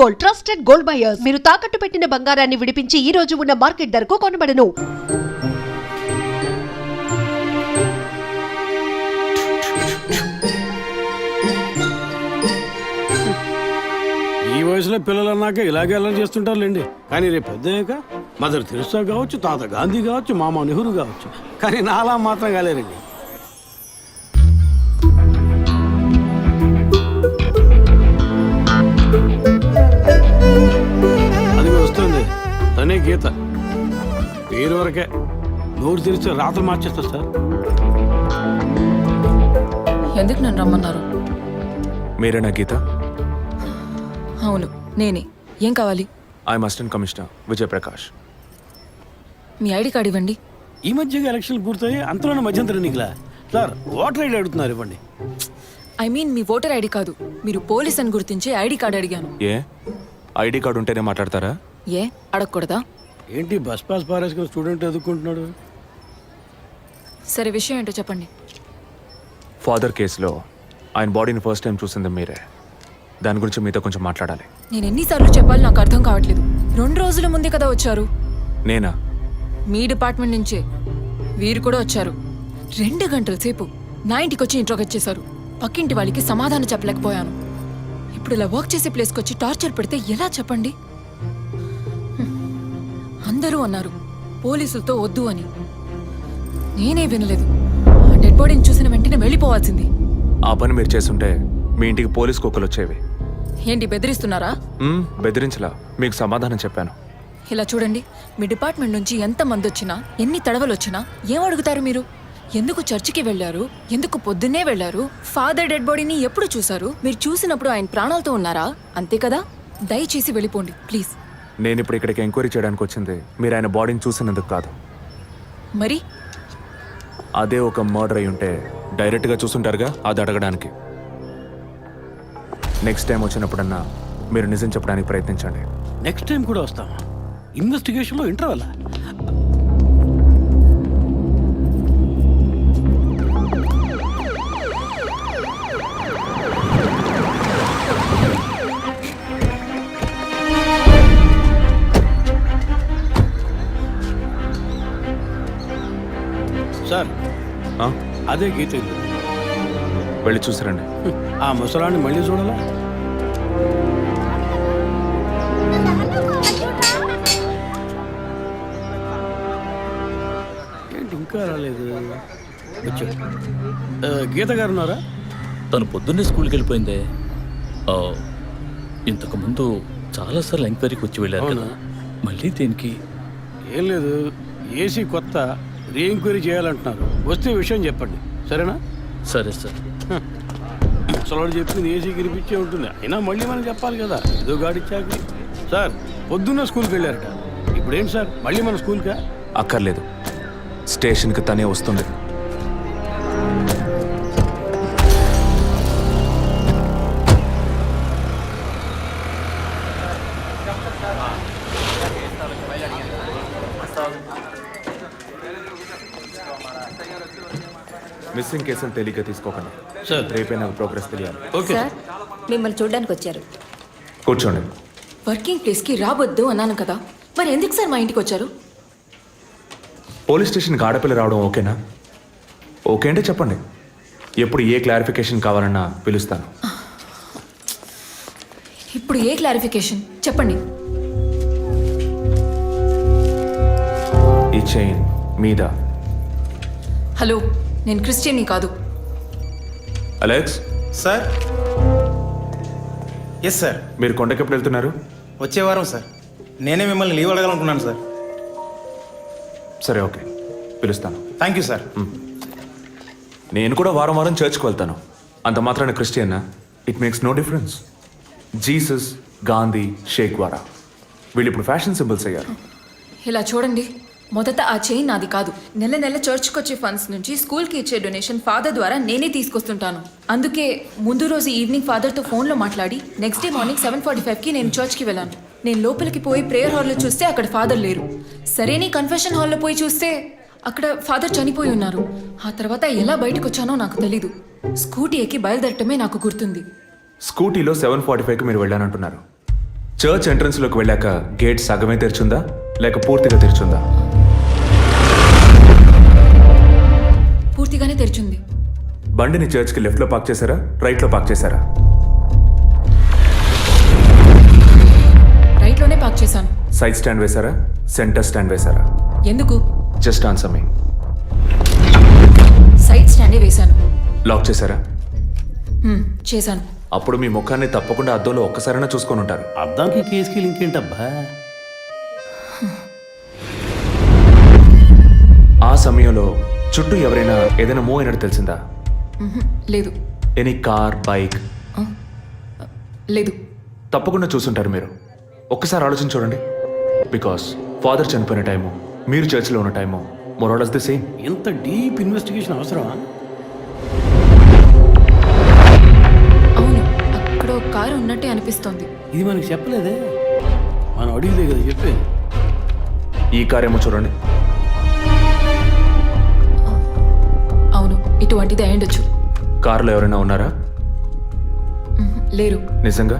Gold trusted gold buyers మీరు తాకట్టు పెట్టిన బంగారాన్ని విడిపించి ఈ రోజు ఉన్న మార్కెట్ ధరకు కొనబడను. ఈ వయసులో పిల్లలు అన్నాక ఇలాగే అల్లరి చేస్తుంటారులేండి. కానీ రేపు పెద్దయ్యాక మదర్ తెరిసా కావచ్చు తాత గాంధీ కావచ్చు మామ నెహ్రూ కావచ్చు. కానీ నాలా మాత్రం కాలేరండి. తనే గీత. పేరు వరకే. నోరు తెరిస్తే రాత్రి మార్చేస్తా సార్. ఎందుకు నన్ను రమ్మన్నారు? మీరేనా గీత? అవును నేనే. ఏం కావాలి? I'm assistant commissioner Vijayaprakash. Me ID card ఇవ్వండి. ఈ మధ్యగా ఎలక్షన్లు పూర్తయి అంతలోనే మధ్యంతర ఎన్నికలా? సార్ ఓటర్ ఐడి అడుగుతున్నారు ఇవ్వండి. ఐ మీన్ మీ ఓటర్ ఐడి కాదు మీరు పోలీస్ అని గుర్తించే ఐడి కార్డ్ అడిగాను. ఏ? ఐడి కార్డు ఉంటేనే మాట్లాడతారా? ఏ? అడగకూడదా? ఏంటి బస్ పాస్ పారేసుకుని స్టూడెంట్ ఎదుర్కొంటున్నాడు? సరే విషయం ఏంటో చెప్పండి. ఫాదర్ కేసులో ఆయన బాడీని ఫస్ట్ టైం చూసింది మీరే. దాని గురించి మీతో కొంచెం మాట్లాడాలి. నేను ఎన్నిసార్లు చెప్పాలి నాకు అర్థం కావట్లేదు. రెండు రోజుల ముందే కదా వచ్చారు? నేనా? మీ డిపార్ట్మెంట్ నుంచే. వీరు కూడా వచ్చారు. రెండు గంటల సేపు నా ఇంటికి వచ్చి ఇంట్రోగేట్ చేశారు పక్కింటి వాళ్ళకి సమాధానం చెప్పలేకపోయాను. ఇప్పుడు ఇలా వర్క్ చేసే ప్లేస్కి వచ్చి టార్చర్ పెడితే ఎలా చెప్పండి. అందరూ అన్నారు. పోలీసులతో వద్దు అని. నేనే వినలేదు. ఆ డెడ్ బాడీని చూసిన వెంటనే వెళ్ళిపోవాల్సింది. ఆ పని మీరు చేస్తుంటే మీ ఇంటికి పోలీస్ కుక్కలు వచ్చేవి. ఏంటి బెదిరిస్తున్నారా? మ్మ్, బెదిరించలా. మీకు సమాధానం చెప్పాను. ఇలా చూడండి. మీ డిపార్ట్మెంట్ నుంచి ఎంత మంది వచ్చినా ఎన్ని తడవలు వచ్చినా ఏం అడుగుతారు మీరు? ఎందుకు చర్చికి వెళ్ళారు? ఎందుకు పొద్దున్నే వెళ్ళారు? ఫాదర్ డెడ్ బాడీని ఎప్పుడు చూశారు? మీరు చూసినప్పుడు ఆయన ప్రాణాలతో ఉన్నారా? అంతే కదా? దయచేసి వెళ్ళిపోండి ప్లీజ్. నేను ఇప్పుడు ఇక్కడికి ఎంక్వైరీ చేయడానికి వచ్చింది. మీరు ఆయన బాడీని చూసినందుకు కాదు. మరి? అదే ఒక మర్డర్ అయి ఉంటే డైరెక్ట్గా చూసుంటారుగా అది అడగడానికి. నెక్స్ట్ టైం వచ్చినప్పుడన్నా మీరు నిజం చెప్పడానికి ప్రయత్నించండి. నెక్స్ట్ టైం కూడా వస్తాం. ఇన్వెస్టిగేషన్లో ఇంటర్వల్? అదే గీత ఇల్లు. వెళ్ళి చూసిరండి. ఆ ముసలాన్ని మళ్ళీ చూడాలా? ఏంటి ఇంకా రాలేదు. ఆ, గీత గారు ఉన్నారా? తను పొద్దున్నే స్కూల్కి వెళ్ళిపోయిందే. ఆ, ఇంతకు ముందు చాలాసార్లు ఎంక్వైరీకి వచ్చి వెళ్ళారు కదా. మళ్ళీ దేనికి ఏం లేదు. ఏసీ కొత్త. రీ ఎంక్వైరీ చేయాలంటున్నారు. వస్తే విషయం చెప్పండి. సరేనా? సరే సార్. ముసలాడు చెప్పింది ఏసీ గిరిపించే ఉంటుంది. అయినా మళ్ళీ మనం చెప్పాలి కదా. ఏదో గాడిచ్చాక సార్ పొద్దున్న స్కూల్కి వెళ్ళారట. ఇప్పుడు ఏంటి సార్? మళ్ళీ మన స్కూల్కా? అక్కర్లేదు. స్టేషన్కి తనే వస్తుంది. మిస్సింగ్ కేసులు తేలిగ్గా తీసుకోకండి. సార్. రేపే నాకు ప్రోగ్రెస్ తెలియాలి. ఓకే. సార్ మిమ్మల్ని చూడడానికి వచ్చారు. కూర్చోండి. వర్కింగ్ ప్లేస్కి రావద్దు అన్నాను కదా. మరి ఎందుకు సార్ మా ఇంటికి వచ్చారు? పోలీస్ స్టేషన్కి ఆడపిల్ల రావడం ఓకేనా? ఓకే అంటే చెప్పండి. ఎప్పుడు ఏ క్లారిఫికేషన్ కావాలన్నా పిలుస్తాను. ఇప్పుడు ఏ క్లారిఫికేషన్? చెప్పండి. ఈ చైన్ మీద? హలో. నేను క్రిస్టియన్ని కాదు. అలెక్స్? సార్? ఎస్ సార్ మీరు కొండకి ఎప్పుడు వెళ్తున్నారు? వచ్చే వారం సార్. నేనే మిమ్మల్ని లీవ్ అడగాలనుకున్నాను సార్. సరే ఓకే. పిలుస్తాను. థ్యాంక్ యూ సార్ నేను కూడా వారం వారం చర్చ్కి వెళ్తాను. అంత మాత్రాన క్రిస్టియన్నా it makes no difference Jesus Gandhi Sheikh వారా. వీళ్ళు ఇప్పుడు ఫ్యాషన్ సింబల్స్ అయ్యారు. ఇలా చూడండి. మొదట ఆ చైన్ నాది కాదు. నెల నెల చర్చ్కి వచ్చే ఫండ్స్ నుంచి స్కూల్కి ఇచ్చే డొనేషన్ ఫాదర్ ద్వారా నేనే తీసుకొస్తుంటాను. అందుకే ముందు రోజు ఈవినింగ్ ఫాదర్తో ఫోన్లో మాట్లాడి next day morning seven forty ఫైవ్కి నేను చర్చ్కి వెళ్ళాను. నేను లోపలికి పోయి ప్రేయర్ హాల్లో చూస్తే అక్కడ ఫాదర్ లేరు. సరేనే కన్ఫెషన్ హాల్లో పోయి చూస్తే అక్కడ ఫాదర్ చనిపోయి ఉన్నారు. ఆ తర్వాత ఎలా బయటకు వచ్చానో నాకు తెలీదు. స్కూటీ ఎక్కి బయలుదేరటమే నాకు గుర్తుంది. స్కూటీలో సెవెన్ ఫార్టీ ఫైవ్కి మీరు వెళ్ళానంటున్నారు. చర్చ్ ఎంట్రన్స్లోకి వెళ్ళాక గేట్ సగమే తెరిచుందా? లేక పూర్తిగా తెరిచుందా? పూర్తిగానే తెరిచింది. బండిని చర్చ్కి లెఫ్ట్లో పార్క్ చేశారా? రైట్లో పార్క్ చేశారా? రైట్లోనే పార్క్ చేశాను. సైడ్ స్టాండ్ వేశారా? సెంటర్ స్టాండ్ వేశారా? ఎందుకు? Just answer me. సైడ్ స్టాండే వేశాను. లాక్ చేశారా? హ్మ్, చేశాను. అప్పుడు మీ ముఖాన్ని తప్పకుండా అద్దంలో ఒక్కసారైనా చూసుకొని ఉంటారు. అద్దానికి కేసుకి లింక్ ఏంటబ్బా? ఆ సమయంలో చుట్టూ ఎవరైనా ఏదైనా మూవ్ అయినట్టు తెలిసిందా? లేదు. Any car bike? లేదు. తప్పకుండా చూసుంటారు మీరు. ఒక్కసారి ఆలోచన చూడండి. బికాస్ ఫాదర్ చనిపోయిన టైము మీరు చర్చిలో ఉన్న time more or less the same ఇంత డీప్ ఇన్వెస్టిగేషన్ అవసరమా అవును అక్కడ ఒక కారు ఉన్నట్టే అనిపిస్తోంది. ఇది మనకి చెప్పలేదే. మనం అడిగితే కదా చెప్పేది. ఈ కార్ ఏమో చూడండి. ఇటువంటిది అయ్యుండొచ్చు. కారులో ఎవరైనా ఉన్నారా? లేరు. నిజంగా?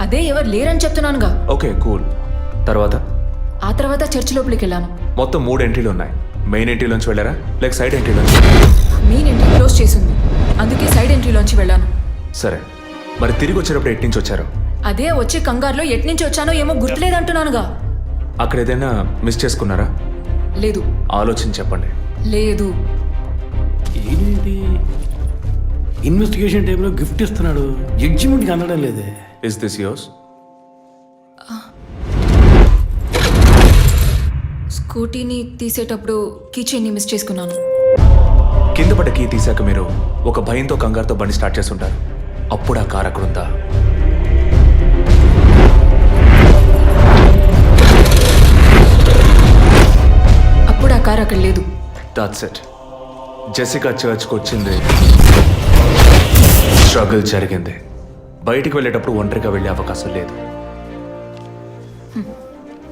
అదే ఎవరు లేరని చెప్తున్నానుగా. Okay cool. తర్వాత? ఆ తర్వాత చర్చ్ లోపలికి వెళ్ళాను మొత్తం మూడు ఎంట్రీలు ఉన్నాయి. మెయిన్ ఎంట్రీలోంచి వెళ్ళారా? లేక సైడ్ ఎంట్రీలోంచి? మెయిన్ ఎంట్రీ క్లోజ్ చేసింది. అందుకే సైడ్ ఎంట్రీలోంచి వెళ్ళాను. సరే. మరి తిరిగి వచ్చేటప్పుడు ఎటు నుంచి వచ్చారు? అదే వచ్చే కంగారులో ఎట్నుంచి వచ్చానో ఏమో గుర్తులేదంటున్నానుగా. అక్కడ ఏదైనా మిస్ చేసుకున్నారా? లేదు. ఆలోచించి చెప్పండి. లేదు. ఏంటి? ఇన్వెస్టిగేషన్ టైంలో గిఫ్ట్ ఇస్తున్నాడు. జడ్జిమెంట్కి అందడం లేదే. ఇస్ దిస్ యోర్స్ స్కూటీని తీసేటప్పుడు కీచైన్ని మిస్ చేసుకున్నాను. కింద పడ్డ కీ తీశాక మీరు ఒక భయంతో కంగారుతో బండి స్టార్ట్ చేస్తుంటారు. అప్పుడు ఆ కార్ అక్కడ ఉందా? అప్పుడు ఆ కారు అక్కడ లేదు. దాట్స్ ఇట్ జెసికా చర్చ్కి వచ్చింది. స్ట్రగుల్ జరిగింది. బయటికి వెళ్ళేటప్పుడు ఒంటరిగా వెళ్ళే అవకాశం లేదు.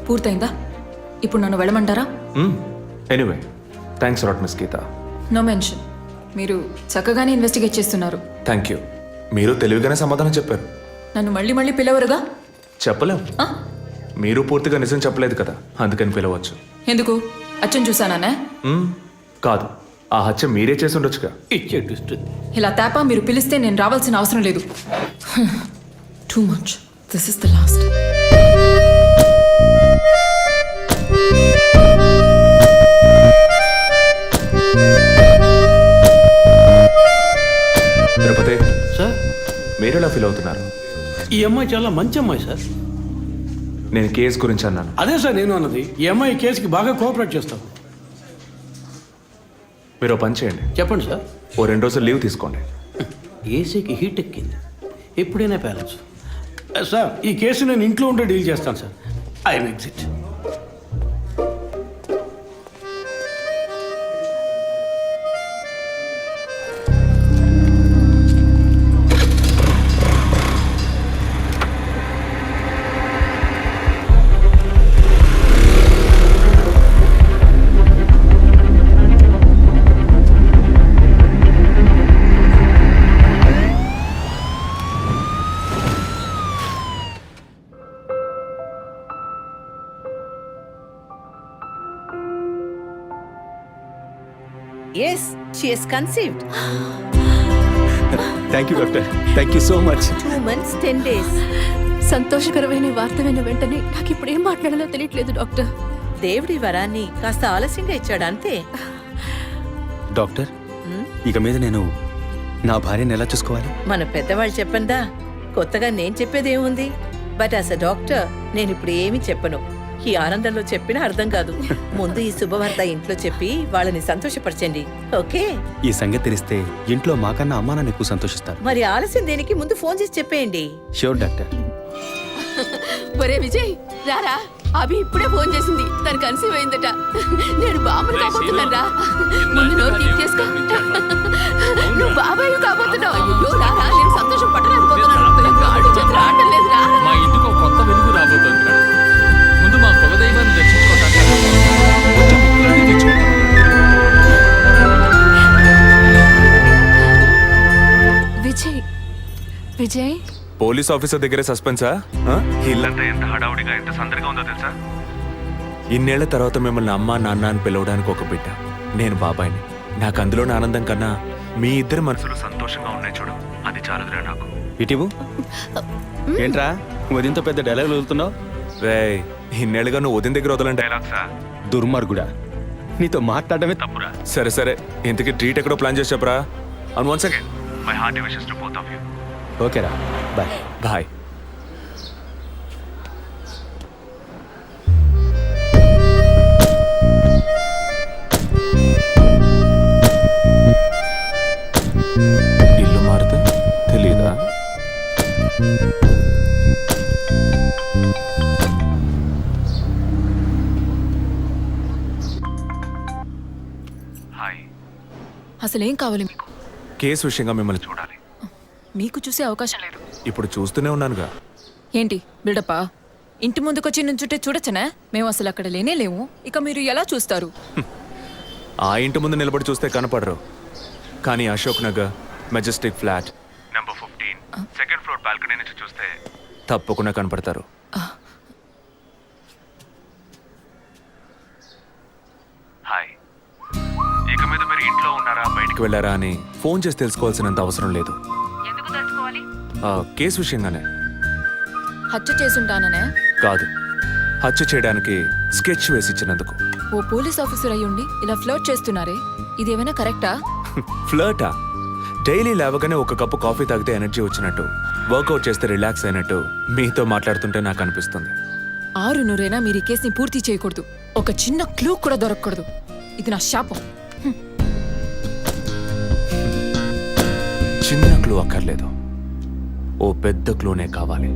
పూర్తయిందా? ఇప్పుడు నన్ను వెళ్ళమంటారా? Anyway thanks rot miss Geetha no mention మీరు చక్కగానే ఇన్వెస్టిగేట్ చేస్తున్నారు. థ్యాంక్ యూ మీరు తెలివిగానే సమాధానం చెప్పారు. నన్ను మళ్ళీ మళ్ళీ పిలవరుగా? చెప్పలేం? మీరు పూర్తిగా నిజం చెప్పలేదు కదా. అందుకని పిలవచ్చు. ఎందుకు? అచ్చం చూసానా కాదు. ఆ హత్య మీరే చేసి ఉండొచ్చుగా. ఇలా తేపా మీరు పిలిస్తే నేను రావాల్సిన అవసరం లేదు. Too much this is the last Tirupati sir? మీరు ఎలా ఫీల్ అవుతున్నారు? ఈ అమ్మాయి చాలా మంచి అమ్మాయి సార్. నేను కేసు గురించి అన్నాను. అదే సార్ నేను అన్నది. ఈ అమ్మాయి కేసుకి బాగా కోఆపరేట్ చేస్తాం. మీరు పని చేయండి. చెప్పండి సార్. ఓ రెండు రోజులు లీవ్ తీసుకోండి. ఏసీకి హీట్ ఎక్కింది. ఎప్పుడైనా ప్యాలెన్స్. సార్ ఈ కేసు నేను ఇంట్లో ఉంటే డీల్ చేస్తాను sir. I exit. Has conceived. Thank you doctor thank you so much Two months, ten days. సంతోషకరమైన వార్త విన్న వెంటనే నాకు ఇప్పుడు ఏం మాట్లాడాలో తెలియట్లేదు డాక్టర్. దేవుడి వరాన్ని కాస్త ఆలస్యంగా ఇచ్చాడు అంతే. డాక్టర్ ఇక మీద నేను నా భార్యను ఎలా చూసుకోవాలి? మన పెద్దవాళ్ళు చెప్పందా? కొత్తగా నేను చెప్పేది ఏముంది? బట్ అస్ అ డాక్టర్ నేను ఇప్పుడు ఏమీ చెప్పను. ఈ ఆనందంలో చెప్పినా అర్థం కాదు. ముందు ఈ శుభవార్త ఇంట్లో చెప్పి వాళ్ళని సంతోషపరచండి. ఓకే? ఈ సంగతి తెలిస్తే ఇంట్లో మాకన్నా అమ్మా నాన్న ఎక్కువ సంతోషిస్తారు. మరి ఆలస్యం దేనికి? ముందు ఫోన్ చేసి చెప్పేయండి. Sure doctor. ఒరే విజయ్ రారా? అభి ఇప్పుడే ఫోన్ చేసింది. తను కన్సీవ్ అయిందట. నేను బాబుని కాబోతున్నాను రా ముందు నోరు తీపి చేసుకో. నువ్వు బాబాయ్ కాబోతున్నావు. అయ్యో రారా నేను సంతోషం పట్టలేకపోతున్నాను. నాకు ఆడు చేతులు ఆడటం లేదు రా మా ఇంటికి కొత్త వెలుగు రాబోతోంది పోలీస్ ఆఫీసర్ దగ్గరే సస్పెన్సా? ఆ? ఇల్లంతా ఎంత హడావుడిగా ఎంత సందడిగా ఉందో తెలుసా? ఇన్నేళ్ళ తర్వాత మిమ్మల్ని అమ్మా నాన్న అని పిలవడానికి ఒక బిడ్డ. నేను బాబాయిని. నాకు అందులోని ఆనందం కన్నా మీ ఇద్దరి మనసులు సంతోషంగా ఉన్నాయి చూడు. అది చాలదురా నాకు. ఇటీవు? ఏంట్రా? ఉదయంతో పెద్ద డైలాగులు వదులుతున్నావు? రే ఇన్నేళ్ళుగా నువ్వు ఉదయం దగ్గర వదలని డైలాగ్సా దుర్మార్గుడా. నీతో మాట్లాడమే తప్పురా. సరే సరే. ఇంతకీ ట్రీట్ ఎక్కడో ప్లాన్ చేసి చెప్పరా? And once again my heart wishes to both of you ఓకేరా. బాయ్. బాయ్. ఇల్లు మారితే తెలీదా? అసలు ఏం కావాలి మీకు? కేసు విషయంగా మిమ్మల్ని చూడాలి. మీకు చూసే అవకాశం లేదు. ఇప్పుడు చూస్తూనే ఉన్నానుగా. ఏంటి బిల్డప్పా? ఇంటి ముందుకొచ్చి నుంచుంటే చూడొచ్చనా? మేము అసలు అక్కడ లేనే లేము. ఇక మీరు ఎలా చూస్తారు? ఆ ఇంటి ముందు నిలబడి చూస్తే కనపడరు. కానీ Ashok Nagar majestic flat. Number fifteen second floor balcony నుంచి చూస్తే తప్పకుండా కనపడతారు. హాయ్ ఇక మీద మీరు ఇంట్లో ఉన్నారా బయటికి వెళ్ళారా అని ఫోన్ చేసి తెలుసుకోవాల్సినంత అవసరం లేదు. ఆ, కేసు విషయంగానే. హత్య చేసుంటాననే? కాదు. హత్య చేయడానికి స్కెచ్ వేసి ఇచ్చినందుకు ఓ పోలీస్ ఆఫీసర్ అయ్యుండి ఇలా ఫ్లర్ట్ చేస్తున్నారే? ఇదేమైనా కరెక్టా? ఫ్లర్టా? డైలీ లేవగానే ఒక కప్పు కాఫీ తాగితే ఎనర్జీ వచ్చినట్టు వర్కౌట్ చేస్తే రిలాక్స్ అయినట్టు మీతో మాట్లాడుతుంటే నాకు అనిపిస్తుంది. ఆరు నూరైనా మీరు ఈ కేసుని పూర్తి చేయకూడదు. ఒక చిన్న క్లూ కూడా దొరకకూడదు. ఇది నా శాపం. చిన్న క్లూ అక్కర్లేదు. ఓ పెద్ద క్లోనే కావాలి.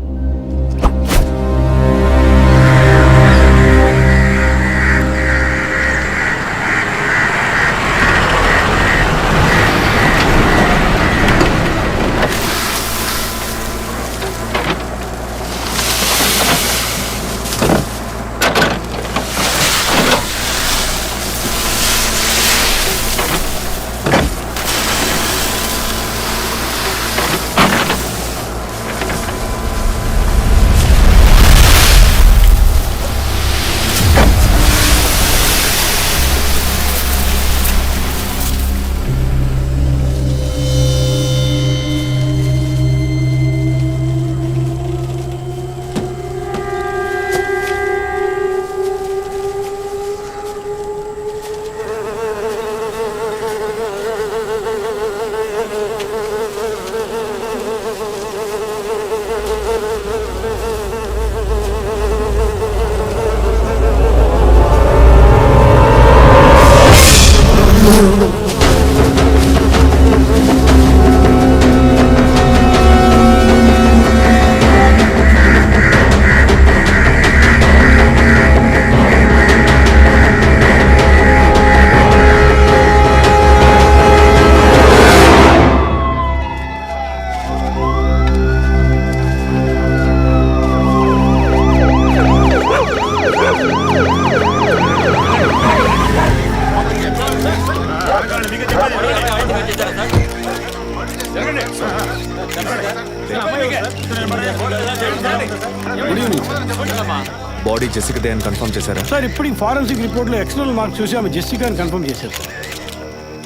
ఫారెన్సిక్ రిపోర్ట్లో ఎక్స్టర్నల్ మార్క్ చూసి ఆమె జెస్సికా అని కన్ఫర్మ్ చేశారు సార్.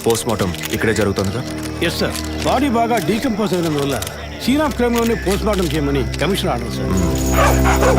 పోస్ట్ మార్టం ఇక్కడే జరుగుతుందిగా ఎస్ సార్ బాడీ బాగా డీకంపోజ్ అయినందువల్ల సీన్ ఆఫ్ క్రైమ్లోనే పోస్ట్ మార్టం చేయమని కమిషన్ ఆర్డర్ సార్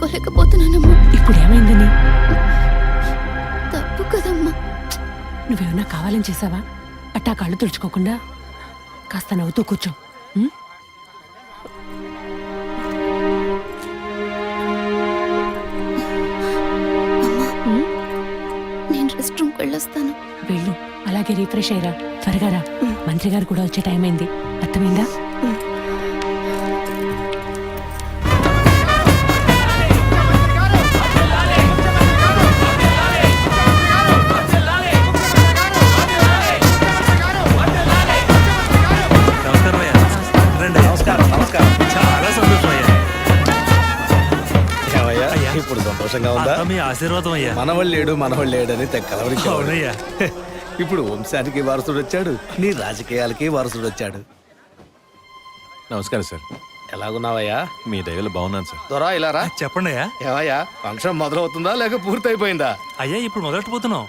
తట్టుకోలేకపోతున్నానమ్మా ఇప్పుడు ఏమైందని తప్పు కదమ్మా. నువ్వేమన్నా కావాలని చేసావా? అట్టా కళ్ళు తుడుచుకోకుండా? కాస్త నవ్వుతూ కూర్చో? నేను రెస్ట్ రూమ్కి వెళ్ళొస్తాను. వెళ్ళు. అలాగే రీఫ్రెష్ అయ్యరా త్వరగా రా. మంత్రి గారు కూడా వచ్చే టైం అయింది. అర్థమైందా? నమస్కారం సంతోషంగా ఉందా? మీ ఆశీర్వాదం అయ్యా. మనవాళ్ళు లేడు మనవాళ్ళు లేడని తెక్కలవరికి అవునయ్యా. ఇప్పుడు వంశానికి వారసుడు వచ్చాడు నీ రాజకీయాలకి వారసుడు వచ్చాడు. నమస్కారం సార్. ఎలాగున్నావయ్యా? మీ దయలో బాగున్నాను సార్. దొరా ఇలా రా చెప్పండి అయ్యా. ఏమయ్యా ఫంక్షన్ మొదలవుతుందా లేక పూర్తయిపోయిందా? అయ్యా ఇప్పుడు మొదలెట్టబోతున్నాం.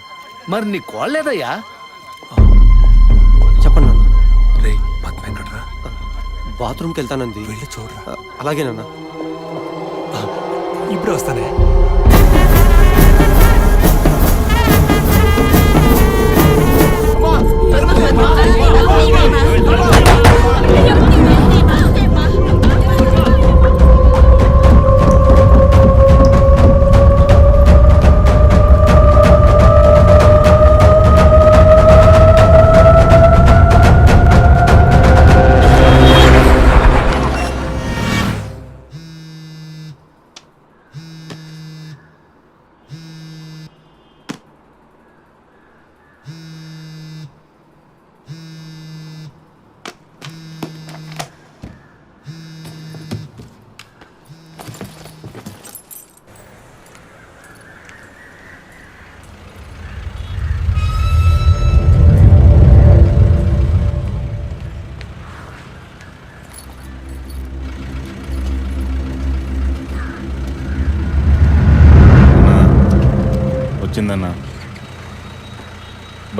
మరి నీ కోళ్ళేదయ్యా చెప్పండి నాన్న. రే పద్మ ఎక్కడ్రా బాత్రూమ్కి వెళ్తానంది. వెళ్ళి చూడరా. అలాగేనన్నా ఇప్పుడు వస్తానే వచ్చిందన్న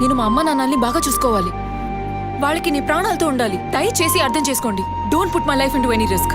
నేను మా అమ్మ నాన్నల్ని బాగా చూసుకోవాలి. వాళ్ళకి నీ ప్రాణాలతో ఉండాలి. దయచేసి అర్థం చేసుకోండి. Don't put my life into any risk